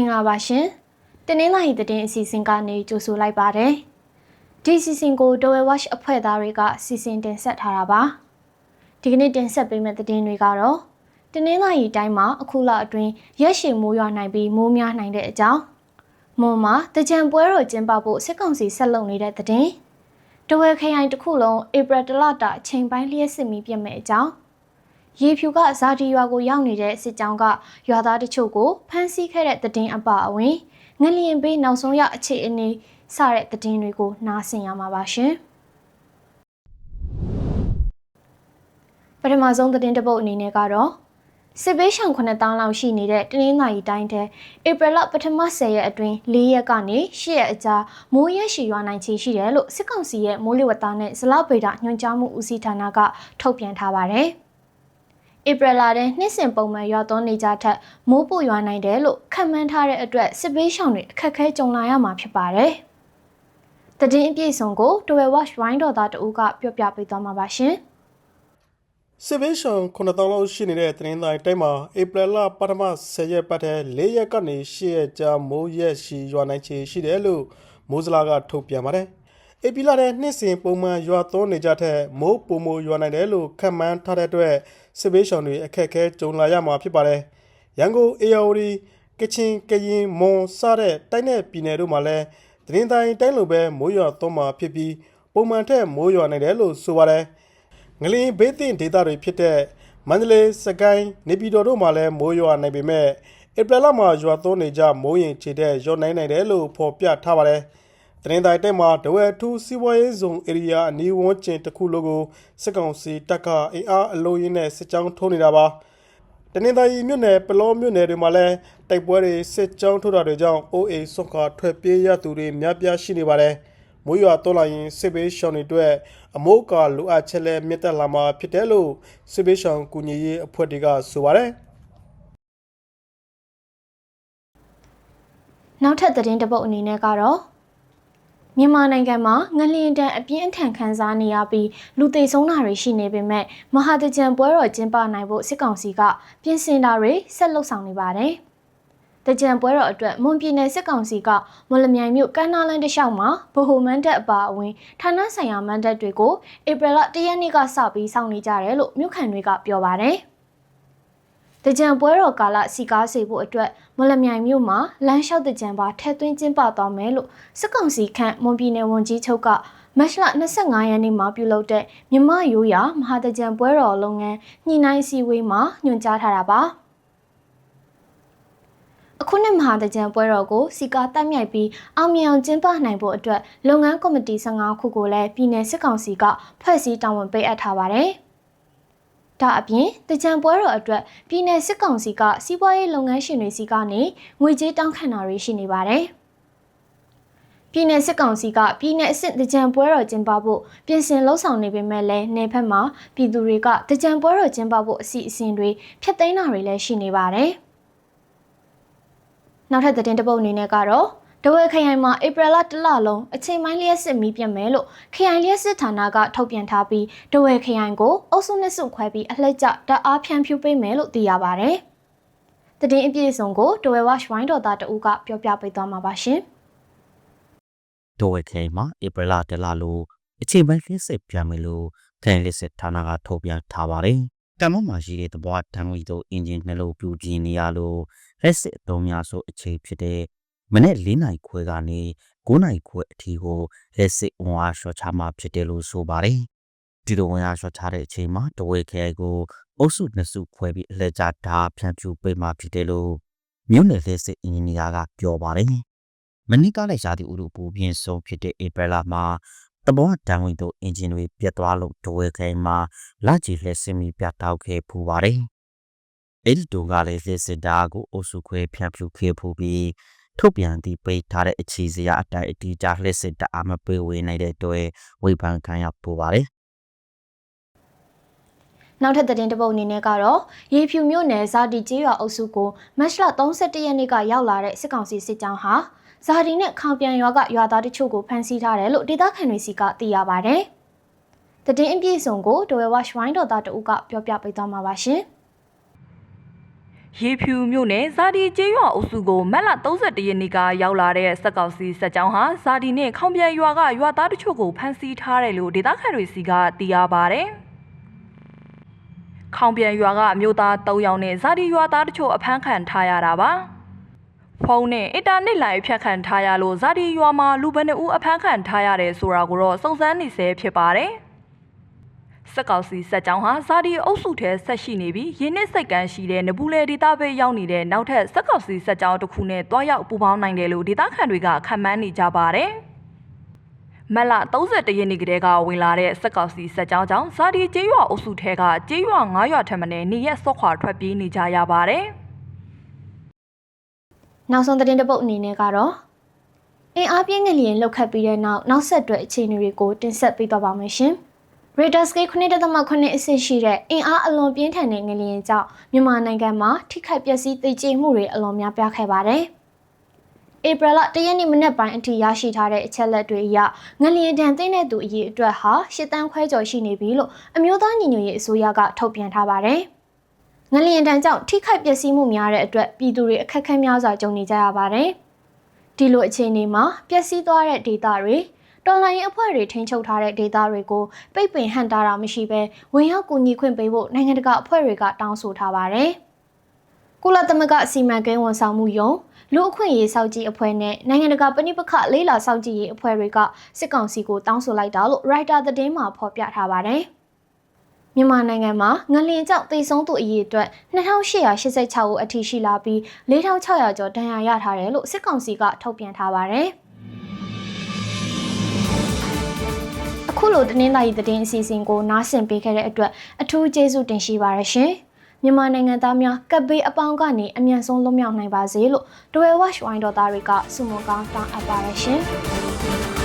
င်္ဂလာပါရှင်တင်းနှင်းလာရီသတင်းအစီအစဉ်ကနေကြိုဆိုလိုက်ပါတယ်ဒီအစီအစဉ်ကို Dowel Watch အဖွဲ့သားတွေကစီစဉ်တင်ဆက်ထားတာပါဒီကနေ့တင်ဆက်ပေးမယ့်သတင်းတွေကတော့တင်းနှင်းလာရီတိုင်းမှာအခုလအတွင်းရက်ရှည်မိုးရွာနိုင်ပြီးမိုးများနိုင်တဲ့အကြောင်းမွန်မှာတကြံပွဲတော်ကျင်းပဖို့စစ်ကောင်စီဆက်လုပ်နေတဲ့သတင်းတဝဲခရိုင်တစ်ခုလုံးဧပြီတလတာအချိန်ပိုင်းလျှက်စစ်မီပြတ်မဲ့အကြောင်း ရေဖြူကဇာတီရွာကိုရောက်နေတဲ့စစ်ကြောင်းကရွာသားတချို့ကိုဖမ်းဆီးခဲ့တဲ့တည်င်းအပအဝင်ငလျင်ပေးနောက်ဆုံးရအခြေအနေစတဲ့တည်င်းတွေကိုနားဆင်ရမှာပါရှင်ပထမဆုံးတည်င်းတစ်ပုတ်အနေနဲ့ကတော့စစ်ဘေးရှောင်9000လောက်ရှိနေတဲ့တနင်္လာရီတိုင်းထဲဧပြီလပထမ10ရက်အတွင်း4ရက်ကနေ10ရက်အကြာမိုးရက်ရှည်ရွာနိုင်ချေရှိတယ်လို့စစ်ကောင်စီရဲ့မိုးလေဝသနဲ့ဇလဗေဒညွှန်ကြားမှုဦးစီးဌာနကထုတ်ပြန်ထားပါတယ်။ ဧပြီလထဲနှစ်စဉ်ပုံမှန်ရွာသွန်းနေကြထက်မိုးပိုရွာနိုင်တယ်လို့ခန့်မှန်းထားတဲ့အတွက်စစ်ဘေးရှောင်တွေအခက်အခဲကြုံလာရမှာဖြစ်ပါတယ်။တည်င်းအပြည့်စုံကိုတွယ်ဝက်ဝိုင်းတော်သားတဦးကပြောပြပေးသွားမှာပါရှင်။စစ်ဘေးရှောင်9000လောက်ရှိနေတဲ့သတင်းတိုင်းတိုင်းမှာဧပြီလပထမ10ရက်ပတ်ထဲ4ရက်ကနေ10ရက်ကြာမိုးရက်ရှိရွာနိုင်ချေရှိတယ်လို့မိုးစလာကထုတ်ပြန်ပါတယ်။ ဧပြီလထဲနှစ်စဉ်ပုံမှန်ရွာသွန်းနေကြတဲ့မိုးပုံမိုးရွာနိုင်တယ်လို့ခန့်မှန်းထားတဲ့အတွက်စစ်ဘေးရှောင်တွေအခက်အခဲကြုံလာရမှာဖြစ်ပါတယ်။ရန်ကုန်အေယာဝတီကချင်ကရင်မွန်စတဲ့တိုင်းနယ်ပြည်နယ်တို့မှာလည်းသတင်းတိုင်းတိုင်းလိုပဲမိုးရွာသွန်းမှာဖြစ်ပြီးပုံမှန်ထက်မိုးရွာနိုင်တယ်လို့ဆိုပါတယ်။ငလင်ဘေးသင့်ဒေသတွေဖြစ်တဲ့မန္တလေးစကိုင်းနေပြည်တော်တို့မှာလည်းမိုးရွာနိုင်ပေမဲ့ဧပြီလမှာရွာသွန်းနေကြမိုးရင်ခြေတဲ့ရွာနိုင်နိုင်တယ်လို့ဖော်ပြထားပါတယ်။သ တင်းတိုင်းတက်မှာဒဝဲထူးစီးပွားရေးဇုံဧရိယာအနီးဝန်းကျင်တစ်ခုလုံးကိုစစ်ကောင်စီတပ်ကအင်အားအလုံးရင်းနဲ့စစ်ကြောင်းထိုးနေတာပါ။တနင်္သာရီမြို့နယ်ပလောမြို့နယ်တွေမှာလည်းတိုက်ပွဲတွေစစ်ကြောင်းထိုးတာတွေကြောင့်အိုးအိမ်ဆွန့်ခွာထွက်ပြေးရသူတွေများပြားရှိနေပါတယ်။မိုးရွာသွန်းလာရင်စစ်ဘေးရှောင်တွေအတွက်အမိုးအကာလိုအပ်ချက်လည်းမြင့်တက်လာမှာဖြစ်တယ်လို့စစ်ဘေးရှောင်ကူညီရေးအဖွဲ့တွေကဆိုပါတယ်။နောက်ထပ်သတင်းတစ်ပုတ်အနေနဲ့ကတော့ မြန်မာနိုင်ငံမှာငလျင်တန်အပြင်းအထန်ခံစားနေရပြီးလူသေဆုံးတာတွေရှိနေပေမဲ့မဟာတကြံပွဲတော်ကျင်းပနိုင်ဖို့စစ်ကောင်စီကပြင်ဆင်တာတွေဆက်လုပ်ဆောင်နေပါတယ်။တကြံပွဲတော်အတွက်မွန်ပြည်နယ်စစ်ကောင်စီကမလမြိုင်မြို့ကမ်းနားလန်းတစ်လျှောက်မှာဗဟိုမန်းတပ်အပါအဝင်ဌာနဆိုင်ရာမန်းတပ်တွေကိုဧပြီလ၁ရက်နေ့ကစပြီးစောင့်နေကြတယ်လို့မြို့ခံတွေကပြောပါတယ်။ တကြံပွဲတော်ကာလစီကားစေဖို့အတွက်မလမြိုင်မြို့မှာလမ်းလျှောက်တကြံပါထက်သွင်းကျင်းပသွားမယ်လို့စစ်ကောင်စီခန့်မွန်ပြည်နယ်ဝန်ကြီးချုပ်ကမတ်လ25ရက်နေ့မှာပြုလုပ်တဲ့မြမရိုးရာမဟာတကြံပွဲတော်လုပ်ငန်းညှိနှိုင်းစည်းဝေးမှာညွှန်ကြားထားတာပါအခုနှစ်မဟာတကြံပွဲတော်ကိုစီကာတက်မြိုက်ပြီးအောင်မြင်အောင်ကျင်းပနိုင်ဖို့အတွက်လုပ်ငန်းကော်မတီ15ခုကိုလည်းပြည်내စစ်ကောင်စီကဖွဲ့စည်းတာဝန်ပေးအပ်ထားပါတယ်။ ဒါအပြင်တကြံပွဲတော်အတွက်ပြည်내စစ်ကောင်စီကစီးပွားရေးလုပ်ငန်းရှင်တွေစီကနေငွေကြေးတောင်းခံတာတွေရှိနေပါတယ်။ပြည်내စစ်ကောင်စီကပြည်내အဆင့်တကြံပွဲတော်ကျင်းပဖို့ပြင်ဆင်လှုပ်ဆောင်နေပေမဲ့လည်းနေဖက်မှာပြည်သူတွေကတကြံပွဲတော်ကျင်းပဖို့အစီအစဉ်တွေဖျက်သိမ်းတာတွေလည်းရှိနေပါတယ်။နောက်ထပ်သတင်းတစ်ပုဒ်အနေနဲ့ကတော့ တဝဲခရိုင်မှာဧပြီလတလလုံးအချိန်ပိုင်းလျှက်စစ်မီးပြတ်မယ်လို့ခရိုင်လျှက်စစ်ဌာနကထုတ်ပြန်ထားပြီးတဝဲခရိုင်ကိုအုပ်စုနှစ်စုခွဲပြီးအလှည့်ကျတပ်အားဖြန့်ဖြူးပေးမယ်လို့သိရပါဗျ။တည်င်းအပြည့်အစုံကိုတဝဲဝါရှ်ဝိုင်းတော်သားတဦးကပြောပြပေးသွားမှာပါရှင်။ဒိုဝဲခိုင်မှာဧပြီလတလလို့အချိန်ပိုင်းလင်းစစ်ပြန်မယ်လို့ခိုင်လစ်စစ်ဌာနကထုတ်ပြန်ထားပါတယ်။တမမှာရှိတဲ့သဘောတံဝီတို့အင်ဂျင်နှလုံးပြူပြင်းနေရလို့လက်စစ်အသုံးများဆိုအချိန်ဖြစ်တဲ့ မနေ့၄နိုင်ခွဲကနေ9နိုင်ခွဲအထိကိုလက်စစ်ဝန်အားလျှော့ချမှဖြစ်တယ်လို့ဆိုပါတယ်။ဒီလိုဝန်အားလျှော့ချတဲ့အချိန်မှာတဝဲခဲကိုအုပ်စုနှစ်စုခွဲပြီးအလက်ကျဓာဖြန့်ဖြူပေးမှဖြစ်တယ်လို့မြို့နယ်လက်စစ်အင်ဂျင်နီယာကပြောပါတယ်။မနေ့ကလည်းရာသီဥတုပူပြင်းဆုံးဖြစ်တဲ့ဧပြီလမှာတဘောတံဝင်တို့အင်ဂျင်တွေပြတ်သွားလို့တဝဲခဲမှာလကြီးလက်စင်မီပြတ်တောက်ခဲ့ဖူပါတယ်။အဲ့ဒီတုန်းကလည်းလက်စစ်ဓာကိုအုပ်စုခွဲဖြန့်ဖြူခဲ့ဖူပြီး ထုတ်ပြန်သည့်ပိတ်ထားတဲ့အခြေစရာအတိုင်းအတီးကြလှစ်စစ်တအားမပေးဝေနိုင်တဲ့အတွက်ဝေဖန်ခံရပူပါတယ်နောက်ထပ်သတင်းတစ်ပုဒ်အနေနဲ့ကတော့ရေဖြူမြို့နယ်ဇာတီကျေးရွာအုပ်စုကိုမတ်လ31ရက်နေ့ကရောက်လာတဲ့စစ်ကောင်စီစစ်ကြောင်းဟာဇာတီနဲ့ခေါင်ပြန်ရွာကရွာသားတချို့ကိုဖမ်းဆီးထားတယ်လို့ဒေသခံတွေစီကသိရပါဗျ။တည်င်းအပြည့်စုံကိုဒိုဝဲဝါရှ်ဝိုင်းတော်သားတဦးကပြောပြပေးသွားမှာပါရှင်။ ရေဖြူမြို့နယ်ဇာဒီကျေးရွာအုပ်စုကိုမက်လ31ရက်နေ့ကရောက်လာတဲ့စက်ကောက်စီစက်ကြောင်းဟာဇာဒီနဲ့ခေါင်ပြန်ရွာကရွာသားတချို့ကိုဖမ်းဆီးထားတယ်လို့ဒေသခံတွေစီကသိရပါဗျ။ခေါင်ပြန်ရွာကအမျိုးသား3ယောက်နဲ့ဇာဒီရွာသားတချို့အဖမ်းခံထားရတာပါ။ဖုန်းနဲ့အင်တာနက်လိုင်းဖြတ်ခံထားရလို့ဇာဒီရွာမှာလူဘယ်နှဦးအဖမ်းခံထားရတယ်ဆိုတာကိုတော့စုံစမ်းနေဆဲဖြစ်ပါတယ်။ စက်ကောက်စီစက်ကြောင်းဟာဇာဒီအုပ်စုထဲဆက်ရှိနေပြီးရင်းနှစ်စိတ်ကန်းရှိတဲ့နဘူးလေဒေတာဘေးရောက်နေတဲ့နောက်ထပ်စက်ကောက်စီစက်ကြောင်းတစ်ခုနဲ့တွားရောက်ပူပေါင်းနိုင်တယ်လို့ဒေတာခန်တွေကခန့်မှန်းနေကြပါတယ်။မက်လ31ရက်နေ့ကတည်းကဝင်လာတဲ့စက်ကောက်စီစက်ကြောင်းကြောင့်ဇာဒီကျေးရွာအုပ်စုထဲကကျေးရွာ9ရွာထက်မနည်းနေရက်စော့ခွာထွက်ပြေးနေကြရပါတယ်။နောက်ဆုံးသတင်းတစ်ပုတ်အနေနဲ့ကတော့အင်အားပြင်းငလျင်လှုပ်ခတ်ပြီးတဲ့နောက်နောက်ဆက်တွဲအခြေအနေတွေကိုတင်ဆက်ပေးသွားပါမယ်ရှင်။ Richter scale 9.9အဆင့်ရှိတဲ့အင်အားအလွန်ပြင်းထန်တဲ့ငလျင်ကြောင့်မြန်မာနိုင်ငံမှာထိခိုက်ပျက်စီးသိကျေမှုတွေအလွန်များပြားခဲ့ပါတယ်။ဧပြီလ၁ရက်နေ့မနက်ပိုင်းအထိရရှိထားတဲ့အချက်လက်တွေအရငလျင်တန်သိတဲ့သူအရေအတွက်ဟာ၈တန်းခွဲကျော်ရှိနေပြီလို့အမျိုးသားညီညွတ်ရေးအစိုးရကထုတ်ပြန်ထားပါတယ်။ငလျင်တန်ကြောင့်ထိခိုက်ပျက်စီးမှုများတဲ့အတွက်ပြည်သူတွေအခက်အခဲများစွာကြုံနေကြရပါတယ်။ဒီလိုအခြေအနေမှာပျက်စီးသွားတဲ့ဒေသတွေ တော်လိုင်းအဖွဲ့တွေထိန်းချုပ်ထားတဲ့ဒေသတွေကိုပိတ်ပင်ဟန်တာတာမရှိဘဲဝင်ရောက်ကူညီခွင့်ပေးဖို့နိုင်ငံတကာအဖွဲ့တွေကတောင်းဆိုထားပါတယ်။ကုလသမဂ္ဂစီမံကိန်းဝန်ဆောင်မှုယုံလူအခွင့်အရေးစောင့်ကြည့်အဖွဲ့နဲ့နိုင်ငံတကာပဏိပခလေးလာစောင့်ကြည့်ရေးအဖွဲ့တွေကစစ်ကောင်စီကိုတောင်းဆိုလိုက်တာလို့ Writer သတင်းမှာဖော်ပြထားပါတယ်။မြန်မာနိုင်ငံမှာငလင်ကြောင့်သေဆုံးသူအရေအတွက်2886ဦးအထိရှိလာပြီး4600ကျော်ဒဏ်ရာရထားတယ်လို့စစ်ကောင်စီကထုတ်ပြန်ထားပါတယ်။ အခုလိုတင်းနှင်းသားရီသတင်းအစီအစဉ်ကိုနားဆင်ပေးခဲ့တဲ့အတွက်အထူးကျေးဇူးတင်ရှိပါရရှင်။မြန်မာနိုင်ငံသားများကပ်ဘေးအပေါင်းကနေအမြန်ဆုံးလွတ်မြောက်နိုင်ပါစေလို့ဒွယ်ဝက်ဝိုင်းတော်သားတွေကဆုမွန်ကောင်းတောင်းအပ်ပါရရှင်။